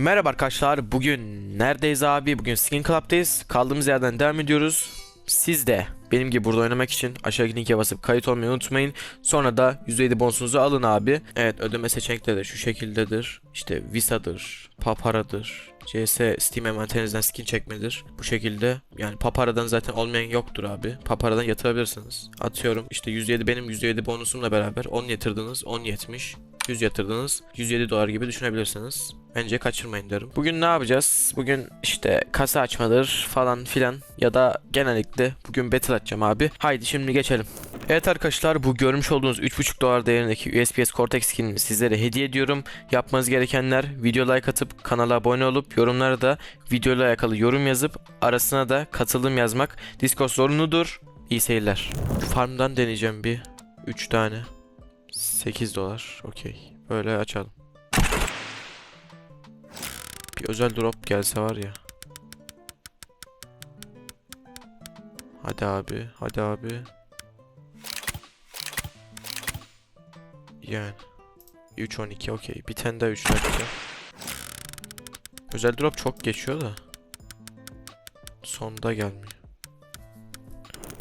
Merhaba arkadaşlar. Bugün neredeyiz abi? Bugün Skin Club'dayız. Kaldığımız yerden devam ediyoruz. Siz de benim gibi burada oynamak için aşağıdaki linke basıp kayıt olmayı unutmayın. Sonra da %7 bonusunuzu alın abi. Evet ödeme seçenekleri de şu şekildedir. İşte Visa'dır, Papara'dır, CS Steam envanterinizden skin çekmedir. Bu şekilde yani Papara'dan zaten olmayan yoktur abi. Papara'dan yatırabilirsiniz. Atıyorum işte %7 benim %7 bonusumla beraber 10 yatırdınız 10 yetmiş. 100 yatırdınız 107 dolar gibi düşünebilirsiniz. Bence kaçırmayın derim. Bugün ne yapacağız? Bugün işte kasa açmadır falan filan ya da genellikle bugün battle açacağım abi. Haydi şimdi geçelim. Evet arkadaşlar bu görmüş olduğunuz 3.5 dolar değerindeki USPS Cortex skinini sizlere hediye ediyorum. Yapmanız gerekenler video like atıp kanala abone olup yorumlara da videoyla alakalı yorum yazıp arasına da katılım yazmak Discord zorunludur. İyi seyirler. Farmdan deneyeceğim bir 3 tane. 8 dolar. Okey. Böyle açalım. Bir özel drop gelse var ya. Hadi abi. Hadi abi. Yani. 3-12 okey. Bir tane daha 3 dakika. Özel drop çok geçiyor da. Sonda gelmiyor.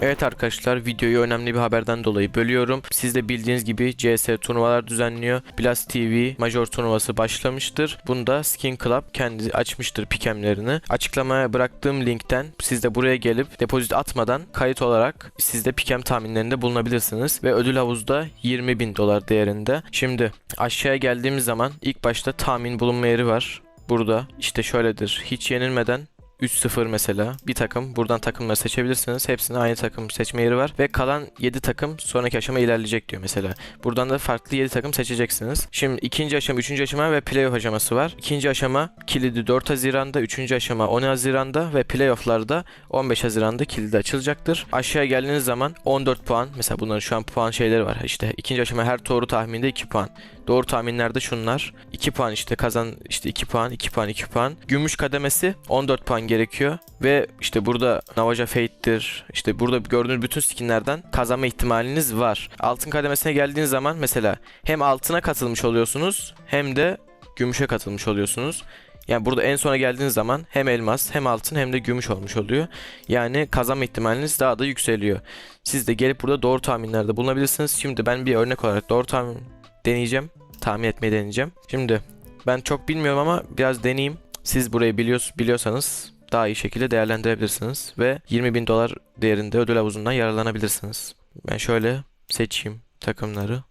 Evet arkadaşlar videoyu önemli bir haberden dolayı bölüyorum. Siz de bildiğiniz gibi CS turnuvalar düzenliyor. Blast TV Major turnuvası başlamıştır. Bunda Skin Club kendi açmıştır pikemlerini. Açıklamaya bıraktığım linkten siz de buraya gelip depozit atmadan kayıt olarak siz de pikem tahminlerinde bulunabilirsiniz. Ve ödül havuzda 20 bin dolar değerinde. Şimdi aşağıya geldiğimiz zaman ilk başta tahmin bulunma yeri var. Burada işte şöyledir. Hiç yenilmeden 3-0 mesela bir takım buradan takımları seçebilirsiniz. Hepsine aynı takım seçme yeri var ve kalan 7 takım sonraki aşama ilerleyecek diyor mesela. Buradan da farklı 7 takım seçeceksiniz. Şimdi ikinci aşama, üçüncü aşama ve playoff aşaması var. İkinci aşama kilidi 4 Haziran'da, üçüncü aşama 10 Haziran'da ve playoff'larda 15 Haziran'da kilidi açılacaktır. Aşağıya geldiğiniz zaman 14 puan mesela bunların şu an puan şeyleri var. İşte ikinci aşama her doğru tahminde 2 puan. Doğru tahminlerde şunlar. 2 puan işte kazan işte 2 puan 2 puan 2 puan. Gümüş kademesi 14 puan gerekiyor. Ve işte burada Navaja Fate'tir. İşte burada gördüğünüz bütün skinlerden kazanma ihtimaliniz var. Altın kademesine geldiğiniz zaman mesela hem altına katılmış oluyorsunuz hem de gümüşe katılmış oluyorsunuz. Yani burada en sona geldiğiniz zaman hem elmas hem altın hem de gümüş olmuş oluyor. Yani kazanma ihtimaliniz daha da yükseliyor. Siz de gelip burada doğru tahminlerde bulunabilirsiniz. Şimdi ben bir örnek olarak doğru tahmin deneyeceğim. Tahmin etmeyi deneyeceğim. Şimdi ben çok bilmiyorum ama biraz deneyeyim. Siz burayı biliyor, biliyorsanız daha iyi şekilde değerlendirebilirsiniz. Ve 20 bin dolar değerinde ödül havuzundan yararlanabilirsiniz. Ben şöyle seçeyim takımları.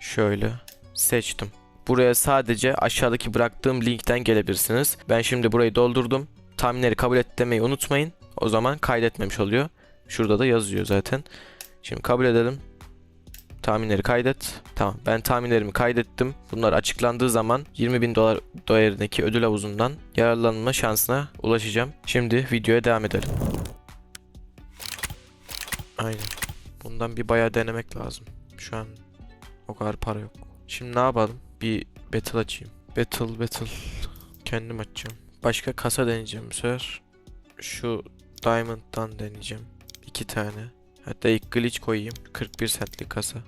Şöyle seçtim. Buraya sadece aşağıdaki bıraktığım linkten gelebilirsiniz. Ben şimdi burayı doldurdum. Tahminleri kabul et demeyi unutmayın. O zaman kaydetmemiş oluyor. Şurada da yazıyor zaten. Şimdi kabul edelim. Tahminleri kaydet. Tamam ben tahminlerimi kaydettim. Bunlar açıklandığı zaman 20 bin dolar değerindeki ödül havuzundan yararlanma şansına ulaşacağım. Şimdi videoya devam edelim. Aynen. Bundan bir bayağı denemek lazım. Şu an o kadar para yok. Şimdi ne yapalım? Bir battle açayım. Battle battle. Kendim açacağım. Başka kasa deneyeceğim bu sefer. Şu Diamond'dan deneyeceğim. iki tane. Hatta ilk glitch koyayım. 41 centlik kasa.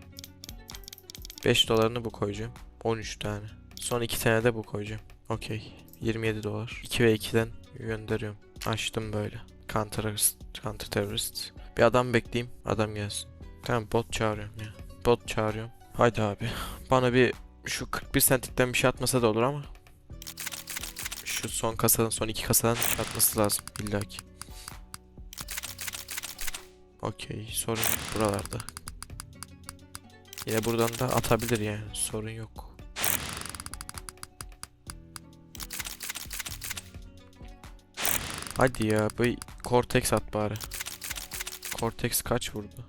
5 dolarını bu koyacağım. 13 tane. Son 2 tane de bu koyacağım. Okey. 27 dolar. 2 ve 2'den gönderiyorum. Açtım böyle. Counter, counter terörist. Bir adam bekleyeyim. Adam gelsin. Tamam bot çağırıyorum ya. Bot çağırıyorum. Haydi abi. Bana bir şu 41 centlikten bir şey atmasa da olur ama. Şu son kasadan son iki kasadan bir şey atması lazım illaki. Okey sorun buralarda. Yine buradan da atabilir yani sorun yok. Hadi ya bu Cortex at bari. Cortex kaç vurdu?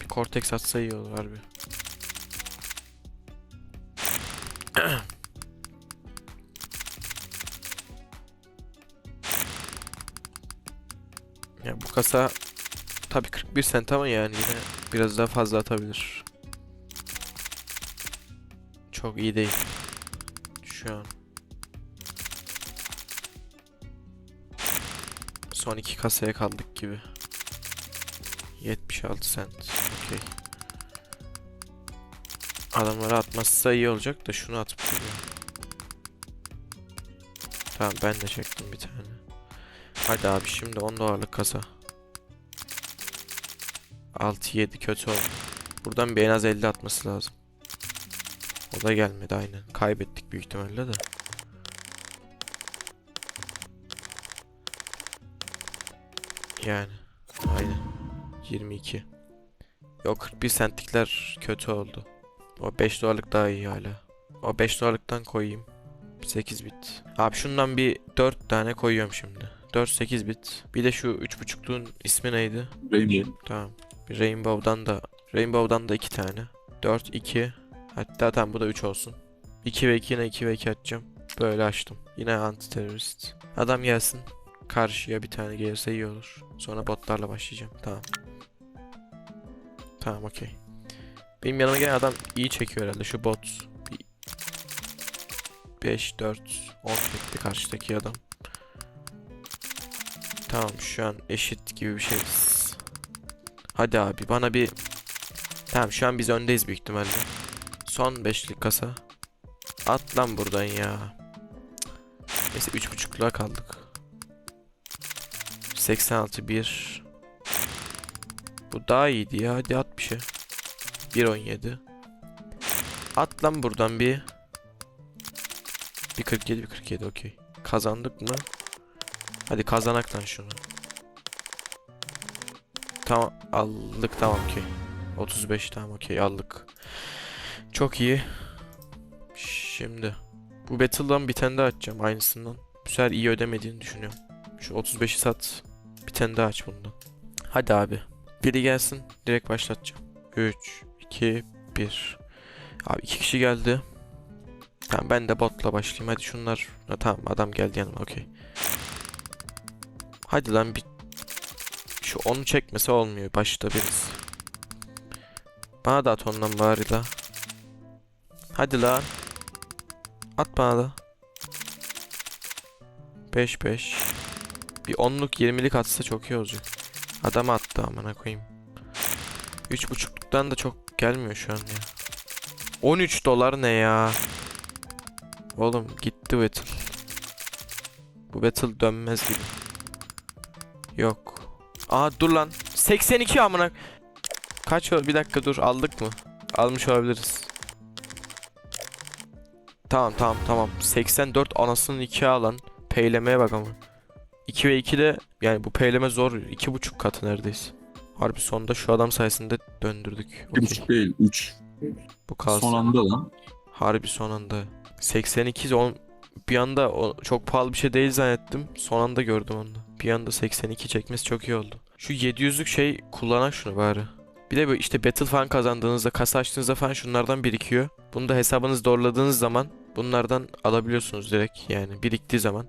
Bir Cortex atsa iyi olur harbi. ya bu kasa Tabii 41 cent ama yani yine biraz daha fazla atabilir. Çok iyi değil. Şu an. Son iki kasaya kaldık gibi. 76 cent. Okey. Adamlara atmazsa iyi olacak da şunu atıp. Tamam ben de çektim bir tane. Hadi abi şimdi 10 dolarlık kasa. 6-7 kötü oldu. Buradan bir en az 50 atması lazım. O da gelmedi aynen. Kaybettik büyük ihtimalle de. Yani. Aynen. 22. Yok 41 centlikler kötü oldu. O 5 dolarlık daha iyi hala. O 5 dolarlıktan koyayım. 8 bit. Abi şundan bir 4 tane koyuyorum şimdi. 4 8 bit. Bir de şu 3.5'luğun ismi neydi? Rainbow. Tamam. Rainbow'dan da Rainbow'dan da 2 tane. 4 2. Hatta tamam bu da 3 olsun. 2 ve 2 yine 2 ve 2 atacağım. Böyle açtım. Yine anti terörist. Adam gelsin. Karşıya bir tane gelirse iyi olur. Sonra botlarla başlayacağım. Tamam. Tamam okey. Benim yanıma gelen adam iyi çekiyor herhalde. Şu bot. 5, 4, 10 gitti karşıdaki adam. Tamam şu an eşit gibi bir şeyiz. Hadi abi bana bir... Tamam şu an biz öndeyiz büyük ihtimalle. Son beşlik kasa. At lan buradan ya. Neyse 3.5'luğa kaldık. 86 1. Bu daha iyiydi ya. Hadi at bir şey. 1.17. At lan buradan bir. 1.47 1.47 okey. Kazandık mı? Hadi kazanak lan şunu. Tamam aldık tamam okey. 35 tamam okey aldık. Çok iyi. Şimdi bu battle'dan bir tane daha açacağım aynısından. Bu sefer iyi ödemediğini düşünüyorum. Şu 35'i sat. Bir tane daha aç bundan. Hadi abi. Biri gelsin direkt başlatacağım. 3 2 1 Abi iki kişi geldi. Tamam ben de botla başlayayım. Hadi şunlar. Ha, tamam adam geldi yanıma okey. Hadi lan bir şu onu çekmese olmuyor. Başta biriz. Bana da at ondan bari la. Hadi lan. At bana da. 5 5. Bir 10'luk 20'lik atsa çok iyi olacak. Adama attı amına koyayım. 3.5'luktan da çok gelmiyor şu an ya. 13 dolar ne ya? Oğlum gitti battle. Bu battle dönmez gibi. Yok. Aa dur lan. 82 amına. Kaç bir dakika dur aldık mı? Almış olabiliriz. Tamam tamam tamam. 84 anasının 2 alan. Peylemeye bak ama. 2 ve 2 de yani bu peyleme zor. 2.5 katı neredeyse. Harbi sonunda şu adam sayesinde döndürdük. Okey, 2.5 değil 3. Bu kalsın. Son anda lan. Harbi son anda. 82 on bir anda o çok pahalı bir şey değil zannettim. Son anda gördüm onu. Bir anda 82 çekmesi çok iyi oldu. Şu 700'lük şey kullanak şunu bari. Bir de böyle işte battle falan kazandığınızda, kasa açtığınızda falan şunlardan birikiyor. Bunu da hesabınızı doğruladığınız zaman bunlardan alabiliyorsunuz direkt yani biriktiği zaman.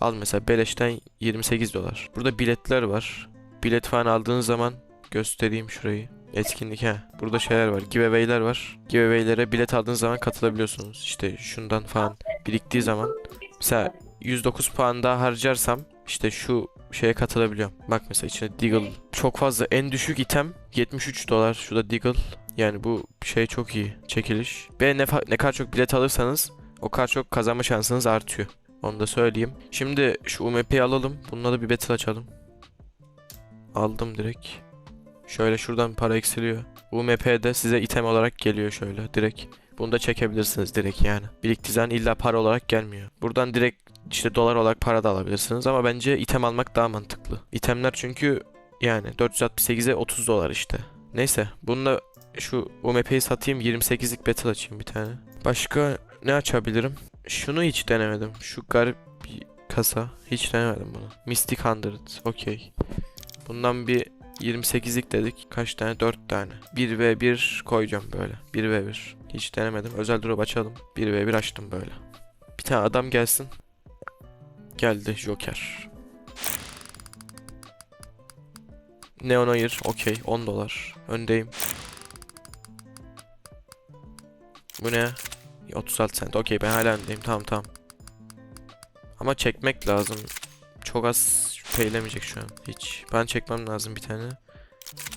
Al mesela beleşten 28 dolar. Burada biletler var. Bilet falan aldığınız zaman göstereyim şurayı. Etkinlik ha. Burada şeyler var. Giveaway'ler var. Giveaway'lere bilet aldığınız zaman katılabiliyorsunuz. İşte şundan falan biriktiği zaman. Mesela 109 puan daha harcarsam işte şu şeye katılabiliyorum. Bak mesela içinde Deagle. Çok fazla en düşük item 73 dolar. Şurada Deagle. Yani bu şey çok iyi. Çekiliş. Ve ne, ne kadar çok bilet alırsanız o kadar çok kazanma şansınız artıyor. Onu da söyleyeyim. Şimdi şu UMP'yi alalım. Bununla da bir battle açalım. Aldım direkt. Şöyle şuradan para eksiliyor. UMP'de size item olarak geliyor şöyle direkt. Bunu da çekebilirsiniz direkt yani. Biriktiren illa para olarak gelmiyor. Buradan direkt işte dolar olarak para da alabilirsiniz ama bence item almak daha mantıklı. İtemler çünkü yani 468'e 30 dolar işte. Neyse bununla şu UMP'yi satayım 28'lik battle açayım bir tane. Başka ne açabilirim? Şunu hiç denemedim. Şu garip bir kasa. Hiç denemedim bunu. Mystic 100. Okey. Bundan bir 28'lik dedik. Kaç tane? 4 tane. 1 ve 1 koyacağım böyle. 1 ve 1. Hiç denemedim. Özel drop açalım. 1 ve 1 açtım böyle. Bir tane adam gelsin. Geldi Joker. Neon Air. Okey. 10 dolar. Öndeyim. Bu ne? 36 cent. Okey ben hala öndeyim. Tamam tamam. Ama çekmek lazım. Çok az peylemeyecek şu an. Hiç. Ben çekmem lazım bir tane.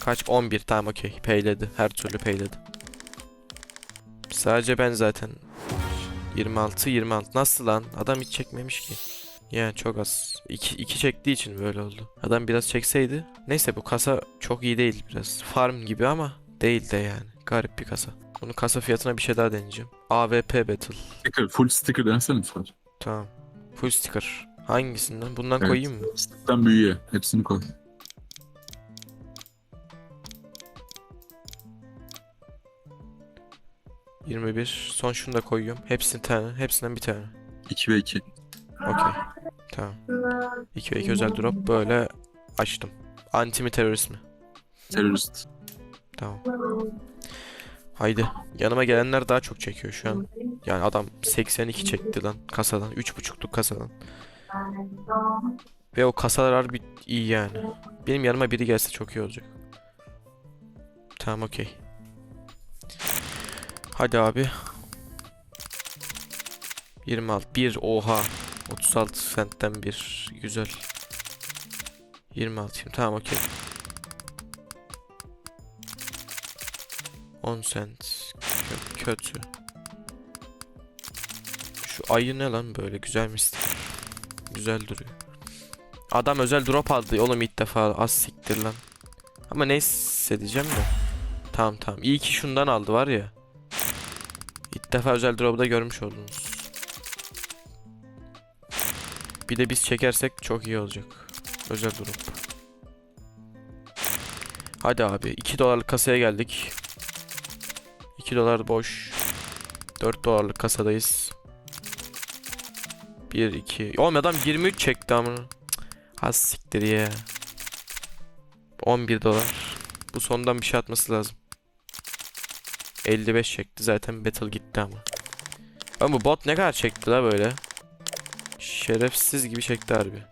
Kaç? 11. Tamam okey. Peyledi. Her türlü peyledi. Sadece ben zaten 26 26 nasıl lan? Adam hiç çekmemiş ki. Yani çok az. 2 2 çektiği için böyle oldu. Adam biraz çekseydi. Neyse bu kasa çok iyi değil biraz. Farm gibi ama değil de yani. Garip bir kasa. Bunu kasa fiyatına bir şey daha deneyeceğim. AWP Battle. Sticker, full sticker denesene Fuat. Tamam. Full sticker. Hangisinden? Bundan Evet. koyayım mı? Stick'ten büyüğe. Hepsini koy. 21. Son şunu da koyuyorum. Hepsini tane. Hepsinden bir tane. 2 ve 2. Okey. Tamam. 2 ve 2 özel drop böyle açtım. Anti mi terörist mi? Terörist. Tamam. Haydi. Yanıma gelenler daha çok çekiyor şu an. Yani adam 82 çekti lan kasadan. 3.5'luk kasadan. Ve o kasalar harbi iyi yani. Benim yanıma biri gelse çok iyi olacak. Tamam okey. Hadi abi. 26. 1 oha. 36 centten bir. Güzel. 26. Tamam okey. 10 cent. Kö- kötü. Şu ayı ne lan böyle güzelmiş. Güzel duruyor. Adam özel drop aldı oğlum ilk defa az siktir lan. Ama ne hissedeceğim de. Tamam tamam. İyi ki şundan aldı var ya. İlk defa özel drop'u da görmüş oldunuz. Bir de biz çekersek çok iyi olacak. Özel drop. Hadi abi 2 dolarlık kasaya geldik. 2 dolar boş. 4 dolarlık kasadayız. 1 2. Oğlum adam 23 çekti amına. Az siktir ya. 11 dolar. Bu sondan bir şey atması lazım. 55 çekti zaten battle gitti ama. Ama bu bot ne kadar çekti la böyle? Şerefsiz gibi çekti harbi.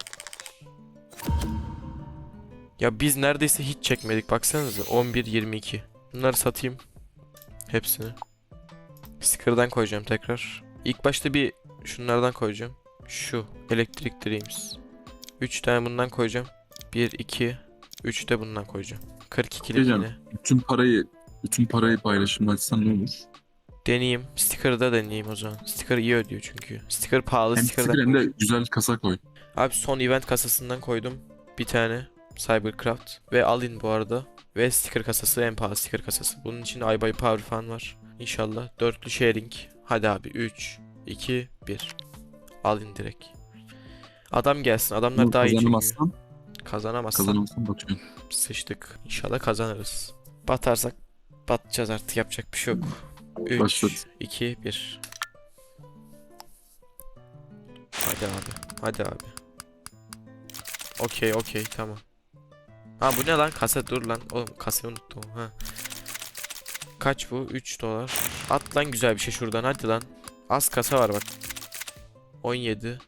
Ya biz neredeyse hiç çekmedik baksanıza 11 22. Bunları satayım. Hepsini. Sticker'dan koyacağım tekrar. İlk başta bir şunlardan koyacağım. Şu Electric Dreams. 3 tane bundan koyacağım. 1 2 3 de bundan koyacağım. 42'lik Diyeceğim. yine. Bütün parayı bütün parayı paylaşımlaşsan ne olur? Deneyeyim. Sticker'da deneyeyim o zaman. Sticker iyi ödüyor çünkü. Sticker pahalı Hem sticker hem de güzel kasa koy. Abi son event kasasından koydum. Bir tane Cybercraft ve Alin bu arada. Ve sticker kasası en pahalı sticker kasası. Bunun için iBuy Power falan var. İnşallah. Dörtlü sharing. Hadi abi 3, 2, 1. Alin direkt. Adam gelsin. Adamlar Bunu daha iyi çekiyor. kazanamazsan, Kazanamazsan kazanamazsan batıyorsun. sıçtık. İnşallah kazanırız. Batarsak batacağız artık yapacak bir şey yok. 3, Başladı. 2, 1. Hadi abi. Hadi abi. Okey okey tamam. Ha bu ne lan? Kasa dur lan. Oğlum kasayı unuttum. Ha. Kaç bu? 3 dolar. At lan güzel bir şey şuradan hadi lan. Az kasa var bak. 17.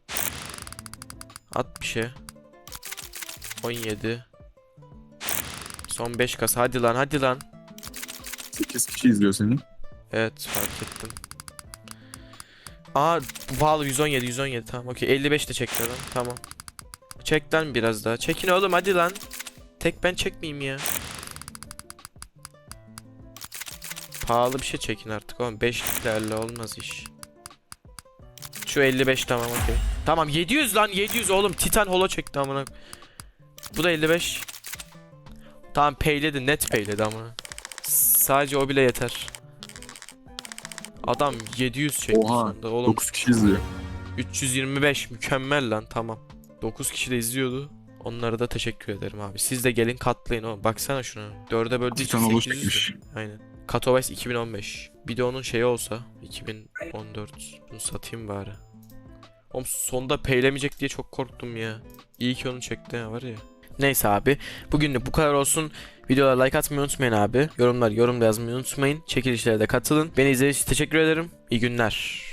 At bir şey. 17. Son 5 kasa hadi lan hadi lan. 8 kişi izliyor seni. Evet fark ettim. Aa pahalı 117 117 tamam okey 55 de çekti tamam. Çek lan biraz daha. Çekin oğlum hadi lan. Tek ben çekmeyeyim ya. Pahalı bir şey çekin artık oğlum 5'liklerle olmaz iş. Şu 55 tamam okey. Tamam 700 lan 700 oğlum Titan holo çekti amına. Bu da 55. Tamam payledi net payledi ama. Sadece o bile yeter. Adam 700 çekti Oha, sonunda oğlum. 9 kişi izliyor. 325 mükemmel lan tamam. 9 kişi de izliyordu. Onlara da teşekkür ederim abi. Siz de gelin katlayın oğlum. Baksana şuna. 4'e böldüğü için Titan Holo 800 çekmiş. de. Aynen. Katowice 2015. Bir de onun şeyi olsa 2014. Bunu satayım bari. Oğlum sonda peylemeyecek diye çok korktum ya. İyi ki onu çekti var ya. Neyse abi. Bugünlük bu kadar olsun. Videolara like atmayı unutmayın abi. Yorumlar yorumda yazmayı unutmayın. Çekilişlere de katılın. Beni izlediğiniz için teşekkür ederim. İyi günler.